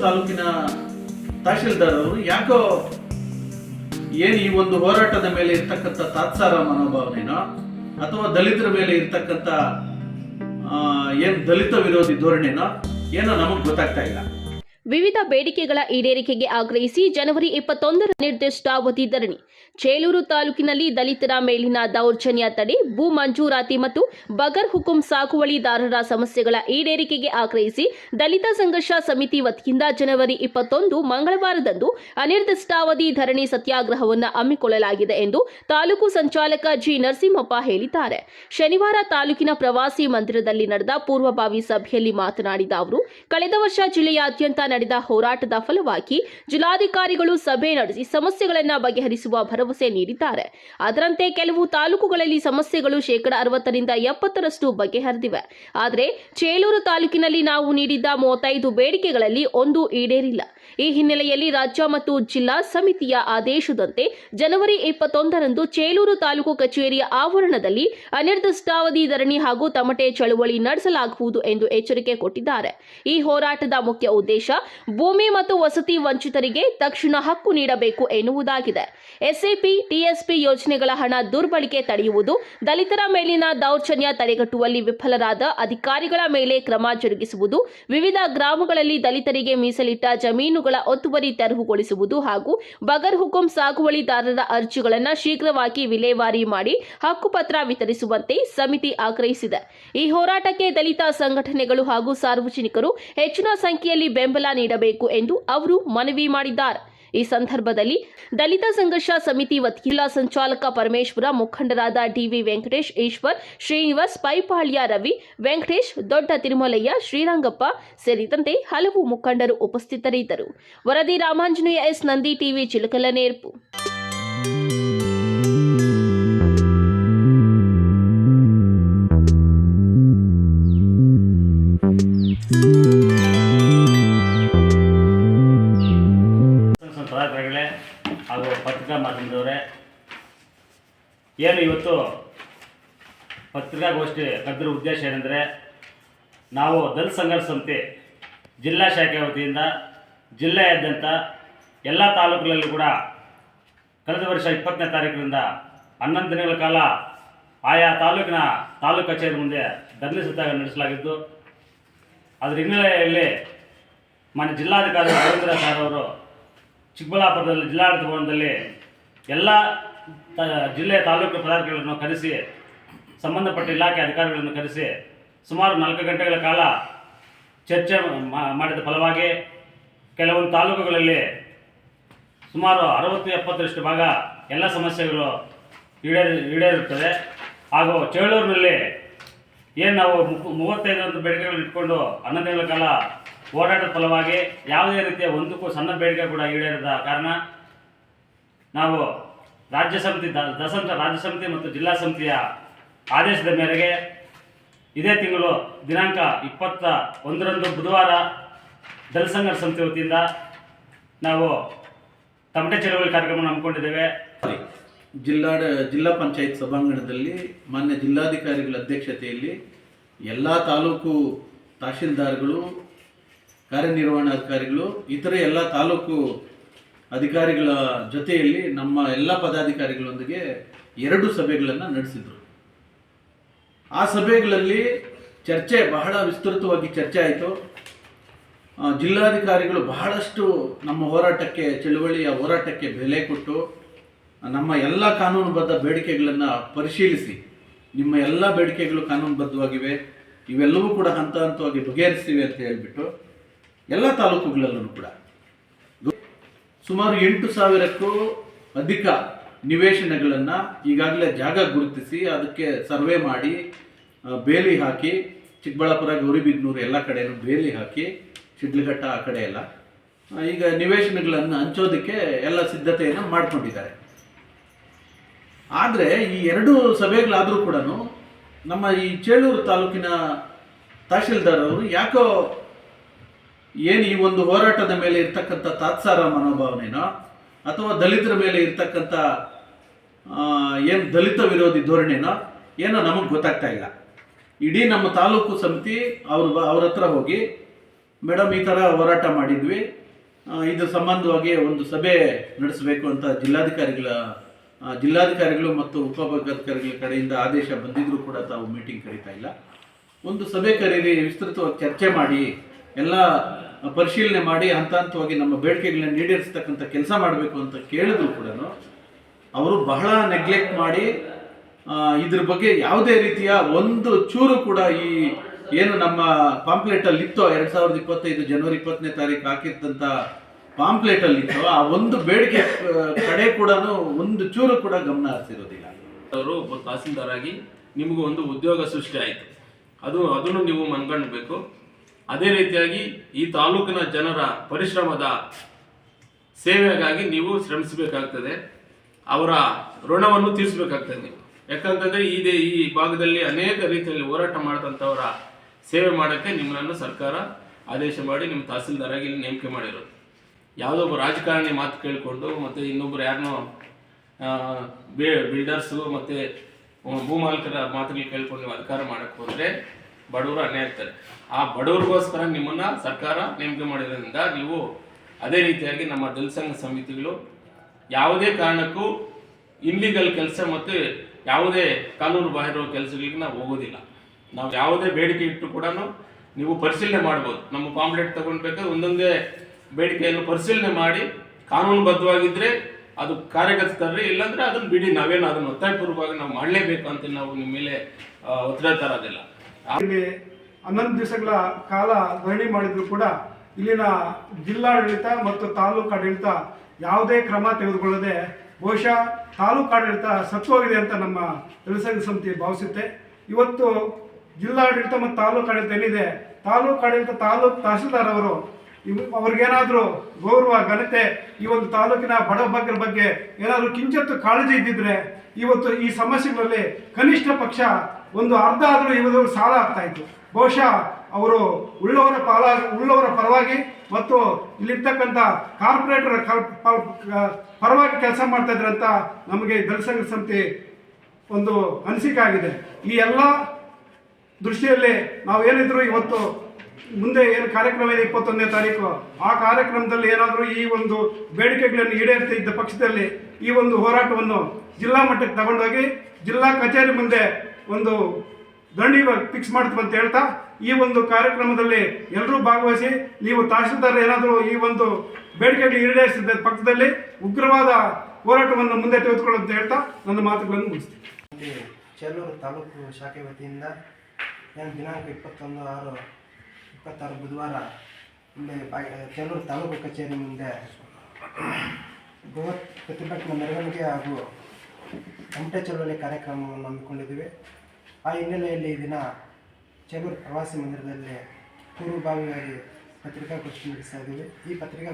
ತಾಲೂಕಿನ ತಹಶೀಲ್ದಾರ್ ಅವರು ಯಾಕೋ ಏನು ಈ ಒಂದು ಹೋರಾಟದ ಮೇಲೆ ಇರ್ತಕ್ಕಂಥ ತಾತ್ಸಾರ ಮನೋಭಾವನೆನೋ ಅಥವಾ ದಲಿತರ ಮೇಲೆ ಇರ್ತಕ್ಕಂಥ ಏನು ದಲಿತ ವಿರೋಧಿ ಧೋರಣೆನೋ ಏನೋ ನಮಗೆ ಗೊತ್ತಾಗ್ತಾ ಇಲ್ಲ. ವಿವಿಧ ಬೇಡಿಕೆಗಳ ಈಡೇರಿಕೆಗೆ ಆಗ್ರಹಿಸಿ ಜನವರಿ ಇಪ್ಪತ್ತೊಂದರ ನಿರ್ದಿಷ್ಟಾವಧಿ ಧರಣಿ. ಚೇಲೂರು ತಾಲೂಕಿನಲ್ಲಿ ದಲಿತರ ಮೇಲಿನ ದೌರ್ಜನ್ಯ ತಡೆ, ಭೂ ಮಂಜೂರಾತಿ ಮತ್ತು ಬಗರ್ ಹುಕುಂ ಸಾಗುವಳಿದಾರರ ಸಮಸ್ಯೆಗಳ ಈಡೇರಿಕೆಗೆ ಆಗ್ರಹಿಸಿ ದಲಿತ ಸಂಘರ್ಷ ಸಮಿತಿ ವತಿಯಿಂದ ಜನವರಿ ಇಪ್ಪತ್ತೊಂದು ಮಂಗಳವಾರದಂದು ಅನಿರ್ದಿಷ್ಟಾವಧಿ ಧರಣಿ ಸತ್ಯಾಗ್ರಹವನ್ನು ಹಮ್ಮಿಕೊಳ್ಳಲಾಗಿದೆ ಎಂದು ತಾಲೂಕು ಸಂಚಾಲಕ ಜಿ. ನರಸಿಂಹಪ್ಪ ಹೇಳಿದ್ದಾರೆ. ಶನಿವಾರ ತಾಲೂಕಿನ ಪ್ರವಾಸಿ ಮಂದಿರದಲ್ಲಿ ನಡೆದ ಪೂರ್ವಭಾವಿ ಸಭೆಯಲ್ಲಿ ಮಾತನಾಡಿದ ಅವರು, ಕಳೆದ ವರ್ಷ ಜಿಲ್ಲೆಯಾದ್ಯಂತ ನಡೆದ ಹೋರಾಟದ ಫಲವಾಗಿ ಜಿಲ್ಲಾಧಿಕಾರಿಗಳು ಸಭೆ ನಡೆಸಿ ಸಮಸ್ಯೆಗಳನ್ನು ಬಗೆಹರಿಸುವ ಭರವಸೆ ನೀಡಿದ್ದಾರೆ. ಅದರಂತೆ ಕೆಲವು ತಾಲೂಕುಗಳಲ್ಲಿ ಸಮಸ್ಯೆಗಳು ಶೇಕಡ ಅರವತ್ತರಿಂದ ಎಪ್ಪತ್ತರಷ್ಟು ಬಗೆಹರಿದಿವೆ. ಆದರೆ ಚೇಲೂರು ತಾಲೂಕಿನಲ್ಲಿ ನಾವು ನೀಡಿದ್ದ ಮೂವತ್ತೈದು ಬೇಡಿಕೆಗಳಲ್ಲಿ ಒಂದು ಈಡೇರಿಲ್ಲ. ಈ ಹಿನ್ನೆಲೆಯಲ್ಲಿ ರಾಜ್ಯ ಮತ್ತು ಜಿಲ್ಲಾ ಸಮಿತಿಯ ಆದೇಶದಂತೆ ಜನವರಿ ಇಪ್ಪತ್ತೊಂದರಂದು ಚೇಲೂರು ತಾಲೂಕು ಕಚೇರಿಯ ಆವರಣದಲ್ಲಿ ಅನಿರ್ದಿಷ್ಟಾವಧಿ ಧರಣಿ ಹಾಗೂ ತಮಟೆ ಚಳುವಳಿ ನಡೆಸಲಾಗುವುದು ಎಂದು ಎಚ್ಚರಿಕೆ ಕೊಟ್ಟಿದ್ದಾರೆ. ಈ ಹೋರಾಟದ ಮುಖ್ಯ ಉದ್ದೇಶ ಭೂಮಿ ಮತ್ತು ವಸತಿ ವಂಚಿತರಿಗೆ ತಕ್ಷಣ ಹಕ್ಕು ನೀಡಬೇಕು ಎನ್ನುವುದಾಗಿದೆ. ಎಸ್ಎಪಿ, ಟಿಎಸ್ಪಿ ಯೋಜನೆಗಳ ಹಣ ದುರ್ಬಳಕೆ ತಡೆಯುವುದು, ದಲಿತರ ಮೇಲಿನ ದೌರ್ಜನ್ಯ ತಡೆಗಟ್ಟುವಲ್ಲಿ ವಿಫಲರಾದ ಅಧಿಕಾರಿಗಳ ಮೇಲೆ ಕ್ರಮ ಜರುಗಿಸುವುದು, ವಿವಿಧ ಗ್ರಾಮಗಳಲ್ಲಿ ದಲಿತರಿಗೆ ಮೀಸಲಿಟ್ಟ ಜಮೀನುಗಳ ಒತ್ತುವರಿ ತೆರವುಗೊಳಿಸುವುದು ಹಾಗೂ ಬಗರ್ ಹುಕುಂ ಸಾಗುವಳಿದಾರರ ಅರ್ಜಿಗಳನ್ನು ಶೀಘ್ರವಾಗಿ ವಿಲೇವಾರಿ ಮಾಡಿ ಹಕ್ಕುಪತ್ರ ವಿತರಿಸುವಂತೆ ಸಮಿತಿ ಆಗ್ರಹಿಸಿದೆ. ಈ ಹೋರಾಟಕ್ಕೆ ದಲಿತ ಸಂಘಟನೆಗಳು ಹಾಗೂ ಸಾರ್ವಜನಿಕರು ಹೆಚ್ಚಿನ ಸಂಖ್ಯೆಯಲ್ಲಿ ಬೆಂಬಲ ನೀಡಬೇಕು ಎಂದು ಅವರು ಮನವಿ ಮಾಡಿದ್ದಾರೆ. ಈ ಸಂದರ್ಭದಲ್ಲಿ ದಲಿತ ಸಂಘರ್ಷ ಸಮಿತಿ ವತಿಯಿಲ್ಲ ಸಂಚಾಲಕ ಪರಮೇಶ್ವರ, ಮುಖಂಡರಾದ ಡಿವಿ ವೆಂಕಟೇಶ್, ಈಶ್ವರ್, ಶ್ರೀನಿವಾಸ್, ಪೈಪಾಳ್ಯ ರವಿ, ವೆಂಕಟೇಶ್, ದೊಡ್ಡ ತಿರುಮಲಯ್ಯ, ಶ್ರೀರಂಗಪ್ಪ ಸೇರಿದಂತೆ ಹಲವು ಮುಖಂಡರು ಉಪಸ್ಥಿತರಿದ್ದರು. ವರದಿ ರಾಮಾಂಜನೇಯ ಎಸ್. ನಂದಿ, ಟಿವಿ ಚಿಲಕಲನೇರ್ಪು. ಏನು ಇವತ್ತು ಪತ್ರಿಕಾಗೋಷ್ಠಿ ಕರೆದಿರೋ ಉದ್ದೇಶ ಏನಂದರೆ, ನಾವು ದಲಿತ ಸಂಘರ್ಷ ಸಮಿತಿ ಜಿಲ್ಲಾ ಶಾಖೆ ವತಿಯಿಂದ ಜಿಲ್ಲೆಯಾದ್ಯಂತ ಎಲ್ಲ ತಾಲೂಕುಗಳಲ್ಲಿ ಕೂಡ ಕಳೆದ ವರ್ಷ ಇಪ್ಪತ್ತನೇ ತಾರೀಕಿನಿಂದ ಹನ್ನೊಂದು ದಿನಗಳ ಕಾಲ ಆಯಾ ತಾಲೂಕಿನ ತಾಲೂಕು ಕಚೇರಿ ಮುಂದೆ ಧರಣಿ ಸತ್ಯಾಗ್ರಹ ನಡೆಸಲಾಗಿದ್ದು, ಅದರ ಹಿನ್ನೆಲೆಯಲ್ಲಿ ಮಾನ್ಯ ಜಿಲ್ಲಾಧಿಕಾರಿ ರವೀಂದ್ರ ಸಾರ್ ಅವರು ಚಿಕ್ಕಬಳ್ಳಾಪುರದಲ್ಲಿ ಜಿಲ್ಲಾಡಳಿತ ಭವನದಲ್ಲಿ ಎಲ್ಲ ಜಿಲ್ಲೆಯ ತಾಲೂಕು ಪದಾಧಿಕಾರಿಗಳನ್ನು ಕರೆಸಿ, ಸಂಬಂಧಪಟ್ಟ ಇಲಾಖೆ ಅಧಿಕಾರಿಗಳನ್ನು ಕರೆಸಿ ಸುಮಾರು ನಾಲ್ಕು ಗಂಟೆಗಳ ಕಾಲ ಚರ್ಚೆ ಮಾಡಿದ ಫಲವಾಗಿ ಕೆಲವೊಂದು ತಾಲೂಕುಗಳಲ್ಲಿ ಸುಮಾರು ಅರವತ್ತು ಎಪ್ಪತ್ತರಷ್ಟು ಭಾಗ ಎಲ್ಲ ಸಮಸ್ಯೆಗಳು ಈಡೇರಿ ಈಡೇರುತ್ತದೆ ಹಾಗೂ ಚೇಳೂರಿನಲ್ಲಿ ಏನು ನಾವು ಮೂವತ್ತೈದು ಮೂವತ್ತೈದರಂದು ಬೇಡಿಕೆಗಳನ್ನು ಇಟ್ಕೊಂಡು ಹನ್ನೊಂದು ಕಾಲ ಹೋರಾಟದ ಫಲವಾಗಿ ಯಾವುದೇ ರೀತಿಯ ಒಂದಕ್ಕೂ ಸಣ್ಣ ಬೇಡಿಕೆ ಕೂಡ ಈಡೇರದ ಕಾರಣ ನಾವು ರಾಜ್ಯ ಸಮಿತಿ ದಸಂತ ರಾಜ್ಯ ಸಮಿತಿ ಮತ್ತು ಜಿಲ್ಲಾ ಸಮಿತಿಯ ಆದೇಶದ ಮೇರೆಗೆ ಇದೇ ತಿಂಗಳು ದಿನಾಂಕ ಇಪ್ಪತ್ತ ಒಂದರಂದು ಬುಧವಾರ ದಲಸಂಘ ಸಂಸ್ಥೆ ವತಿಯಿಂದ ನಾವು ತಮಟೆ ಚಳವಳಿ ಕಾರ್ಯಕ್ರಮ ಹಮ್ಮಿಕೊಂಡಿದ್ದೇವೆ. ಜಿಲ್ಲಾ ಜಿಲ್ಲಾ ಪಂಚಾಯತ್ ಸಭಾಂಗಣದಲ್ಲಿ ಮಾನ್ಯ ಜಿಲ್ಲಾಧಿಕಾರಿಗಳ ಅಧ್ಯಕ್ಷತೆಯಲ್ಲಿ ಎಲ್ಲ ತಾಲೂಕು ತಹಶೀಲ್ದಾರ್ಗಳು, ಕಾರ್ಯನಿರ್ವಹಣಾಧಿಕಾರಿಗಳು, ಇತರೆ ಎಲ್ಲ ತಾಲೂಕು ಅಧಿಕಾರಿಗಳ ಜೊತೆಯಲ್ಲಿ ನಮ್ಮ ಎಲ್ಲ ಪದಾಧಿಕಾರಿಗಳೊಂದಿಗೆ ಎರಡು ಸಭೆಗಳನ್ನು ನಡೆಸಿದರು. ಆ ಸಭೆಗಳಲ್ಲಿ ಚರ್ಚೆ ಬಹಳ ವಿಸ್ತೃತವಾಗಿ ಚರ್ಚೆ ಆಯಿತು. ಜಿಲ್ಲಾಧಿಕಾರಿಗಳು ಬಹಳಷ್ಟು ನಮ್ಮ ಹೋರಾಟಕ್ಕೆ, ಚಳುವಳಿಯ ಹೋರಾಟಕ್ಕೆ ಬೆಲೆ ಕೊಟ್ಟು, ನಮ್ಮ ಎಲ್ಲ ಕಾನೂನುಬದ್ಧ ಬೇಡಿಕೆಗಳನ್ನು ಪರಿಶೀಲಿಸಿ, ನಿಮ್ಮ ಎಲ್ಲ ಬೇಡಿಕೆಗಳು ಕಾನೂನುಬದ್ಧವಾಗಿವೆ, ಇವೆಲ್ಲವೂ ಕೂಡ ಹಂತ ಹಂತವಾಗಿ ಬಗೆಹರಿಸ್ತೀವಿ ಅಂತ ಹೇಳಿಬಿಟ್ಟು, ಎಲ್ಲ ತಾಲೂಕುಗಳಲ್ಲೂ ಕೂಡ ಸುಮಾರು ಎಂಟು ಸಾವಿರಕ್ಕೂ ಅಧಿಕ ನಿವೇಶನಗಳನ್ನು ಈಗಾಗಲೇ ಜಾಗ ಗುರುತಿಸಿ ಅದಕ್ಕೆ ಸರ್ವೆ ಮಾಡಿ ಬೇಲಿ ಹಾಕಿ, ಚಿಕ್ಕಬಳ್ಳಾಪುರ, ಗೌರಿಬಿದನೂರು ಎಲ್ಲ ಕಡೆಯೂ ಬೇಲಿ ಹಾಕಿ, ಶಿಡ್ಲಘಟ್ಟ ಆ ಕಡೆ ಎಲ್ಲ ಈಗ ನಿವೇಶನಗಳನ್ನು ಹಂಚೋದಕ್ಕೆ ಎಲ್ಲ ಸಿದ್ಧತೆಯನ್ನು ಮಾಡ್ಕೊಂಡಿದ್ದಾರೆ. ಆದರೆ ಈ ಎರಡು ಸಭೆಗಳಾದರೂ ಕೂಡ ನಮ್ಮ ಈ ಚೇಳೂರು ತಾಲೂಕಿನ ತಹಶೀಲ್ದಾರ್ ಅವರು ಯಾಕೋ ಏನು ಈ ಒಂದು ಹೋರಾಟದ ಮೇಲೆ ಇರ್ತಕ್ಕಂಥ ತಾತ್ಸಾರ ಮನೋಭಾವನೆನೋ? ಅಥವಾ ದಲಿತರ ಮೇಲೆ ಇರ್ತಕ್ಕಂಥ ಏನು ದಲಿತ ವಿರೋಧಿ ಧೋರಣೆನೋ? ಏನೋ ನಮಗೆ ಗೊತ್ತಾಗ್ತಾ ಇಲ್ಲ. ಇಡೀ ನಮ್ಮ ತಾಲೂಕು ಸಮಿತಿ ಅವ್ರ ಅವ್ರ ಹತ್ರ ಹೋಗಿ, ಮೇಡಮ್, ಈ ಥರ ಹೋರಾಟ ಮಾಡಿದ್ವಿ. ಇದ್ರ ಸಂಬಂಧವಾಗಿ ಒಂದು ಸಭೆ ನಡೆಸಬೇಕು ಅಂತ ಜಿಲ್ಲಾಧಿಕಾರಿಗಳ ಜಿಲ್ಲಾಧಿಕಾರಿಗಳು ಮತ್ತು ಉಪಭಾಗಾಧಿಕಾರಿಗಳ ಕಡೆಯಿಂದ ಆದೇಶ ಬಂದಿದ್ರೂ ಕೂಡ ತಾವು ಮೀಟಿಂಗ್ ಕರೀತಾ ಇಲ್ಲ. ಒಂದು ಸಭೆ ಕರೀರಿ, ವಿಸ್ತೃತವಾಗಿ ಚರ್ಚೆ ಮಾಡಿ ಎಲ್ಲ ಪರಿಶೀಲನೆ ಮಾಡಿ ಹಂತ ಹಂತವಾಗಿ ನಮ್ಮ ಬೇಡಿಕೆಗಳನ್ನ ಈಡೇರಿಸ್ತಕ್ಕಂಥ ಕೆಲಸ ಮಾಡಬೇಕು ಅಂತ ಕೇಳಿದ್ರು ಕೂಡ ಅವರು ಬಹಳ ನೆಗ್ಲೆಕ್ಟ್ ಮಾಡಿ ಇದ್ರ ಬಗ್ಗೆ ಯಾವುದೇ ರೀತಿಯ ಒಂದು ಚೂರು ಕೂಡ ಈ ಏನು ನಮ್ಮ ಪಾಂಪ್ಲೆಟಲ್ಲಿ ಇತ್ತೋ, ಎರಡ್ ಸಾವಿರದ ಇಪ್ಪತ್ತೈದು ಜನವರಿ ಇಪ್ಪತ್ತನೇ ತಾರೀಕು ಹಾಕಿದ್ದಂತ ಪಾಂಪ್ಲೆಟಲ್ಲಿ ಇತ್ತೋ, ಆ ಒಂದು ಬೇಡಿಕೆ ಕಡೆ ಕೂಡ ಒಂದು ಚೂರು ಕೂಡ ಗಮನ ಹರಿಸಿರೋದಿಲ್ಲ. ಅವರು ಒಬ್ಬ ತಹಸೀಲ್ದಾರ್ ಆಗಿ ನಿಮಗೂ ಒಂದು ಉದ್ಯೋಗ ಸೃಷ್ಟಿ ಆಯಿತು. ಅದು ಅದನ್ನು ನೀವು ಮನ್ಕೊಳ್ಬೇಕು ಅದೇ ರೀತಿಯಾಗಿ ಈ ತಾಲೂಕಿನ ಜನರ ಪರಿಶ್ರಮದ ಸೇವೆಗಾಗಿ ನೀವು ಶ್ರಮಿಸಬೇಕಾಗ್ತದೆ. ಅವರ ಋಣವನ್ನು ತೀರಿಸಬೇಕಾಗ್ತದೆ. ಯಾಕಂತಂದ್ರೆ ಈ ಈ ಭಾಗದಲ್ಲಿ ಅನೇಕ ರೀತಿಯಲ್ಲಿ ಹೋರಾಟ ಮಾಡಿದಂಥವರ ಸೇವೆ ಮಾಡೋಕ್ಕೆ ನಿಮ್ಮನ್ನು ಸರ್ಕಾರ ಆದೇಶ ಮಾಡಿ ನಿಮ್ಮ ತಹಸೀಲ್ದಾರಾಗಿ ಇಲ್ಲಿ ನೇಮಕ ಮಾಡಿರೋದು. ಯಾವುದೋ ರಾಜಕಾರಣಿ ಮಾತು ಕೇಳಿಕೊಂಡು ಮತ್ತು ಇನ್ನೊಬ್ರು ಯಾರನ್ನೋ ಬಿಲ್ಡರ್ಸು ಮತ್ತು ಭೂಮಾಲಕರ ಮಾತುಗಳು ಕೇಳ್ಕೊಂಡು ನೀವು ಅಧಿಕಾರ ಮಾಡಕ್ಕೆ ಹೋದರೆ ಬಡವರು ಅನ್ಯಾಯ ಇರ್ತಾರೆ. ಆ ಬಡವರಿಗೋಸ್ಕರ ನಿಮ್ಮನ್ನ ಸರ್ಕಾರ ನೇಮಕ ಮಾಡಿರೋದ್ರಿಂದ ನೀವು ಅದೇ ರೀತಿಯಾಗಿ ನಮ್ಮ ದಲಿತ ಸಂಘ ಸಮಿತಿಗಳು ಯಾವುದೇ ಕಾರಣಕ್ಕೂ ಇಲ್ಲಿಗಲ್ ಕೆಲಸ ಮತ್ತು ಯಾವುದೇ ಕಾನೂನು ಬಾಹಿರ ಕೆಲಸಗಳಿಗೆ ನಾವು ಹೋಗೋದಿಲ್ಲ. ನಾವು ಯಾವುದೇ ಬೇಡಿಕೆ ಇಟ್ಟು ಕೂಡ ನೀವು ಪರಿಶೀಲನೆ ಮಾಡ್ಬೋದು. ನಮ್ಮ ಪಾಂಪ್ಲೆಟ್ ತಗೊಂಡ್ಬೇಕಾದ್ರೆ ಒಂದೊಂದೇ ಬೇಡಿಕೆಯನ್ನು ಪರಿಶೀಲನೆ ಮಾಡಿ ಕಾನೂನುಬದ್ಧವಾಗಿದ್ದರೆ ಅದು ಕಾರ್ಯಗತ ಇಲ್ಲಾಂದರೆ ಅದನ್ನ ಬಿಡಿ, ನಾವೇನು ಅದನ್ನು ಒತ್ತಾಯಪೂರ್ವವಾಗಿ ನಾವು ಮಾಡಲೇಬೇಕು ಅಂತ ನಾವು ನಿಮ್ಮ ಮೇಲೆ ಒತ್ತಡ ತರೋದಿಲ್ಲ. ಇಲ್ಲಿ ಹನ್ನೊಂದು ದಿವಸಗಳ ಕಾಲ ಧರಣಿ ಮಾಡಿದ್ರು ಕೂಡ ಇಲ್ಲಿನ ಜಿಲ್ಲಾಡಳಿತ ಮತ್ತು ತಾಲೂಕು ಆಡಳಿತ ಯಾವುದೇ ಕ್ರಮ ತೆಗೆದುಕೊಳ್ಳದೆ ಬಹುಶಃ ತಾಲೂಕು ಆಡಳಿತ ಸತ್ವೋಗಿದೆ ಅಂತ ನಮ್ಮ ಜನಸಂಘ ಸಮಿತಿ ಭಾವಿಸುತ್ತೆ. ಇವತ್ತು ಜಿಲ್ಲಾಡಳಿತ ಮತ್ತು ತಾಲೂಕು ಆಡಳಿತ ಏನಿದೆ? ತಾಲೂಕು ಆಡಳಿತ ತಾಲೂಕು ತಹಸೀಲ್ದಾರ್ ಅವರು ಇವ್ ಅವ್ರಿಗೇನಾದರೂ ಗೌರವ, ಘನತೆ ಈ ಒಂದು ತಾಲೂಕಿನ ಬಡ ಬಡಬಗ್ಗರ ಬಗ್ಗೆ ಏನಾದರೂ ಕಿಂಚತ್ತು ಕಾಳಜಿ ಇದ್ದಿದ್ರೆ ಇವತ್ತು ಈ ಸಮಸ್ಯೆಗಳಲ್ಲಿ ಕನಿಷ್ಠ ಪಕ್ಷ ಒಂದು ಅರ್ಧ ಆದರೂ ಇವತ್ತು ಸಾಲ ಆಗ್ತಾ ಇತ್ತು. ಬಹುಶಃ ಅವರು ಉಳ್ಳವರ ಪಾಲ, ಉಳ್ಳವರ ಪರವಾಗಿ ಮತ್ತು ಇಲ್ಲಿರ್ತಕ್ಕಂಥ ಕಾರ್ಪೊರೇಟರ್ ಪರವಾಗಿ ಕೆಲಸ ಮಾಡ್ತಾ ಇದ್ರೆ ಅಂತ ನಮಗೆ ದಲಿತ ಸಮಿತಿ ಒಂದು ಅನಿಸಿಕೆ ಆಗಿದೆ. ಈ ಎಲ್ಲ ದೃಷ್ಟಿಯಲ್ಲಿ ನಾವು ಏನಿದ್ರು ಇವತ್ತು ಮುಂದೆ ಏನು ಕಾರ್ಯಕ್ರಮ ಇದೆ ಇಪ್ಪತ್ತೊಂದನೇ ತಾರೀಕು, ಆ ಕಾರ್ಯಕ್ರಮದಲ್ಲಿ ಏನಾದರೂ ಈ ಒಂದು ಬೇಡಿಕೆಗಳನ್ನು ಈಡೇರ್ತಿದ್ದ ಪಕ್ಷದಲ್ಲಿ ಈ ಒಂದು ಹೋರಾಟವನ್ನು ಜಿಲ್ಲಾ ಮಟ್ಟಕ್ಕೆ ತಗೊಂಡೋಗಿ ಜಿಲ್ಲಾ ಕಚೇರಿ ಮುಂದೆ ಒಂದು ದಂಡಿ ಫಿಕ್ಸ್ ಮಾಡ್ತೀವಿ ಅಂತ ಹೇಳ್ತಾ, ಈ ಒಂದು ಕಾರ್ಯಕ್ರಮದಲ್ಲಿ ಎಲ್ಲರೂ ಭಾಗವಹಿಸಿ, ನೀವು ತಹಶೀಲ್ದಾರ್ ಏನಾದರೂ ಈ ಒಂದು ಬೇಡಿಕೆಗಳು ಈಡೇರಿಸಿದ ಪಕ್ಷದಲ್ಲಿ ಉಗ್ರವಾದ ಹೋರಾಟವನ್ನು ಮುಂದೆ ತೆಗೆದುಕೊಳ್ಳುವಂತ ಅಂತ ಹೇಳ್ತಾ ನನ್ನ ಮಾತುಗಳನ್ನು ಮುಗಿಸ್ತೀನಿ. ಚೆಲ್ಲೂರು ತಾಲೂಕು ಶಾಖೆ ವತಿಯಿಂದ ದಿನಾಂಕ ಇಪ್ಪತ್ತೊಂದು ಆರು ಇಪ್ಪತ್ತಾರು ಬುಧವಾರ ಇಲ್ಲಿ ಕೆಲವರು ತಾಲೂಕು ಕಚೇರಿ ಮುಂದೆ ಬೃಹತ್ ಪ್ರತಿಭಟನೆ ಮೆರವಣಿಗೆ ಹಾಗೂ ತಮಟೆ ಚಳವಳಿ ಕಾರ್ಯಕ್ರಮವನ್ನು ಹಮ್ಮಿಕೊಂಡಿದ್ದೀವಿ. ಆ ಹಿನ್ನೆಲೆಯಲ್ಲಿ ಈ ದಿನ ಚೆನ್ನೂರು ಪ್ರವಾಸಿ ಮಂದಿರದಲ್ಲಿ ಪೂರ್ವಭಾವಿಯಾಗಿ ಪತ್ರಿಕಾಗೋಷ್ಠಿ ನಡೆಸ್ತಾ ಇದ್ದೀವಿ. ಈ ಪತ್ರಿಕಾ